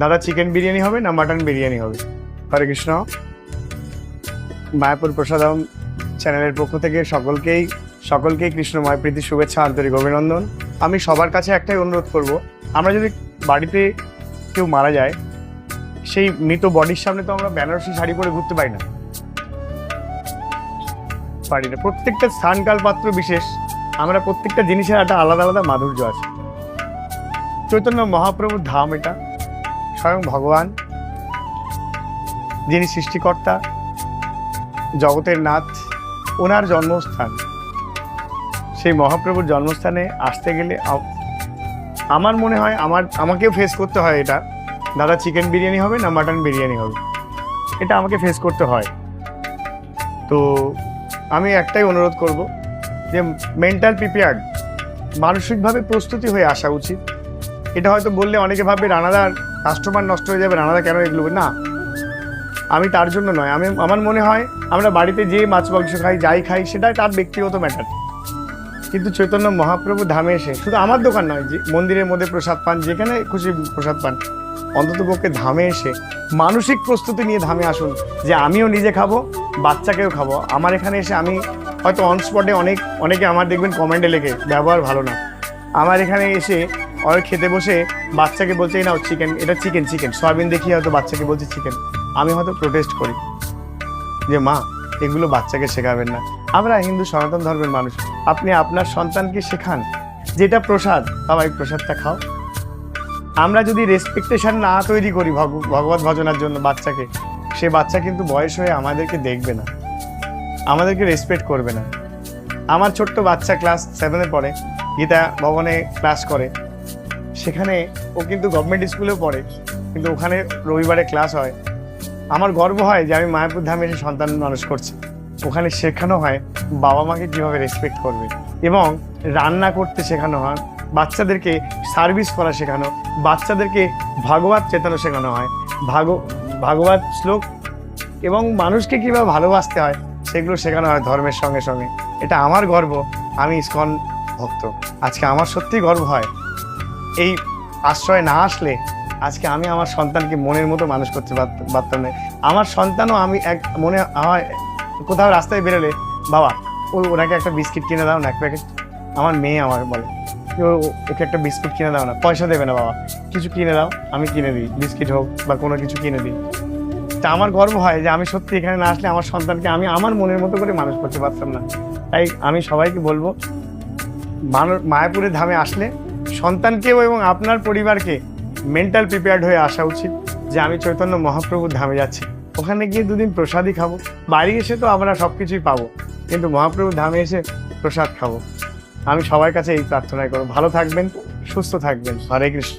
দাদা চিকেন বিরিয়ানি হবে না মাটন বিরিয়ানি হবে? হরে কৃষ্ণ মায়াপুর প্রসাদম চ্যানেলের পক্ষ থেকে সকলকেই সকলকেই কৃষ্ণময় প্রীতি, শুভেচ্ছা, আন্তরিক অভিনন্দন। আমি সবার কাছে একটাই অনুরোধ করব, আমরা যদি বাড়িতে কেউ মারা যায়, সেই মৃত বডির সামনে তো আমরা বেনারসি শাড়ি পরে ঘুরতে পারি না। পারি না। প্রত্যেকটা স্থানকাল পাত্র বিশেষ, আমরা প্রত্যেকটা জিনিসের একটা আলাদা আলাদা মাধুর্য আছে। চৈতন্য মহাপ্রভুর ধাম এটা। স্বয়ং ভগবান, যিনি সৃষ্টিকর্তা, জগতের নাথ, ওনার জন্মস্থান। সেই মহাপ্রভুর জন্মস্থানে আসতে গেলে আমার মনে হয় আমার, আমাকেও ফেস করতে হয় এটা। দাদা চিকেন বিরিয়ানি হবে না মাটন বিরিয়ানি হবে? এটা আমাকে ফেস করতে হয়। তো আমি একটাই অনুরোধ করব যে মেন্টাল প্রিপেয়ার্ড মানসিকভাবে প্রস্তুতি হয়ে আসা উচিত। এটা হয়তো বললে অনেকে ভাববে, রানাদার কাস্টমার নষ্ট হয়ে যাবে, রানাদা কেন এগুলো না, আমি তার জন্য নয়, আমি, আমার মনে হয় আমরা বাড়িতে যে মাছ মাংস খাই, যাই খাই, সেটাই তার ব্যক্তিগত ম্যাটার কিন্তু চৈতন্য মহাপ্রভু ধামে এসে, শুধু আমার দোকান নয়, যে মন্দিরের মধ্যে প্রসাদ পান, যেখানে খুশি প্রসাদ পান, অন্তত পক্ষে ধামে এসে মানসিক প্রস্তুতি নিয়ে ধামে আসুন, যে আমিও নিজে খাব, বাচ্চাকেও খাব। আমার এখানে এসে আমি হয়তো অন স্পটে অনেক, অনেকে আমার দেখবেন কমেন্টে লেখে, ব্যবহার ভালো না। আমার এখানে এসে অনেক খেতে বসে বাচ্চাকে বলছে, "এই নাও চিকেন এটা চিকেন চিকেন সয়াবিন দেখিয়ে হয়তো বাচ্চাকে বলছে চিকেন আমি হয়তো প্রোটেস্ট করি। যে, মা, এগুলো বাচ্চাকে শেখাবেন না। আমরা হিন্দু সনাতন ধর্মের মানুষ। আপনি আপনার সন্তানকে শেখান। যেটা প্রসাদ, বাবা, এই প্রসাদটা খাও। আমরা যদি রেসপেকটেশন না তৈরি করি ভগ- ভগবত ভজনার জন্য বাচ্চাকে, সে বাচ্চা কিন্তু বয়স হয়ে আমাদেরকে দেখবে না। আমাদেরকে রেসপেক্ট করবে না। আমার ছোট্ট বাচ্চা ক্লাস সেভেনে পড়ে, গীতা ভবনে ক্লাস করে। সেখানে ও কিন্তু গভর্নমেন্ট স্কুলেও পড়ে, কিন্তু ওখানে রবিবারে ক্লাস হয়। আমার গর্ব হয় যে আমি মায়াপুর ধামে এসে সন্তান মানুষ করছি। ওখানে শেখানো হয় বাবা মাকে কীভাবে রেসপেক্ট করবে এবং রান্না করতে শেখানো হয়, বাচ্চাদেরকে সার্ভিস করা শেখানো, বাচ্চাদেরকে ভাগবত চেতানো শেখানো হয়, ভাগ, ভাগবত শ্লোক এবং মানুষকে কীভাবে ভালোবাসতে হয়, সেগুলো শেখানো হয় ধর্মের সঙ্গে সঙ্গে। এটা আমার গর্ব, আমি ইসকন ভক্ত। আজকে আমার সত্যিই গর্ব হয় এই আশ্রয় না আসলে আজকে আমি আমার সন্তানকে মনের মতো মানুষ করতে পারত- পারতাম না। আমার সন্তানও আমি এক মনে আমার কোথাও রাস্তায় বেরোলে, বাবা, ও, ওনাকে একটা বিস্কিট কিনে দাও না, এক প্যাকেট। আমার মেয়ে আমার বলে ওকে একটা বিস্কুট কিনে দাও না, পয়সা দেবে না, বাবা। কিছু কিনে দাও, আমি কিনে দিই, বিস্কিট হোক বা কোনো কিছু কিনে দিই। তা আমার গর্ব হয় যে আমি সত্যি এখানে না আসলে আমার সন্তানকে আমি আমার মনের মতো করে মানুষ করতে পারতাম না। তাই আমি সবাইকে বলব মায়াপুরের ধামে আসলে সন্তানকেও এবং আপনার পরিবারকে মেন্টাল প্রিপেয়ার্ড হয়ে আসা উচিত যে আমি চৈতন্য মহাপ্রভুর ধামে যাচ্ছি। ওখানে গিয়ে দুদিন প্রসাদই খাব। বাড়ি এসে তো আমরা সব কিছুই পাবো, কিন্তু মহাপ্রভুর ধামে এসে প্রসাদ খাব। আমি সবার কাছে এই প্রার্থনাই করব। ভালো থাকবেন, সুস্থ থাকবেন। হরে কৃষ্ণ।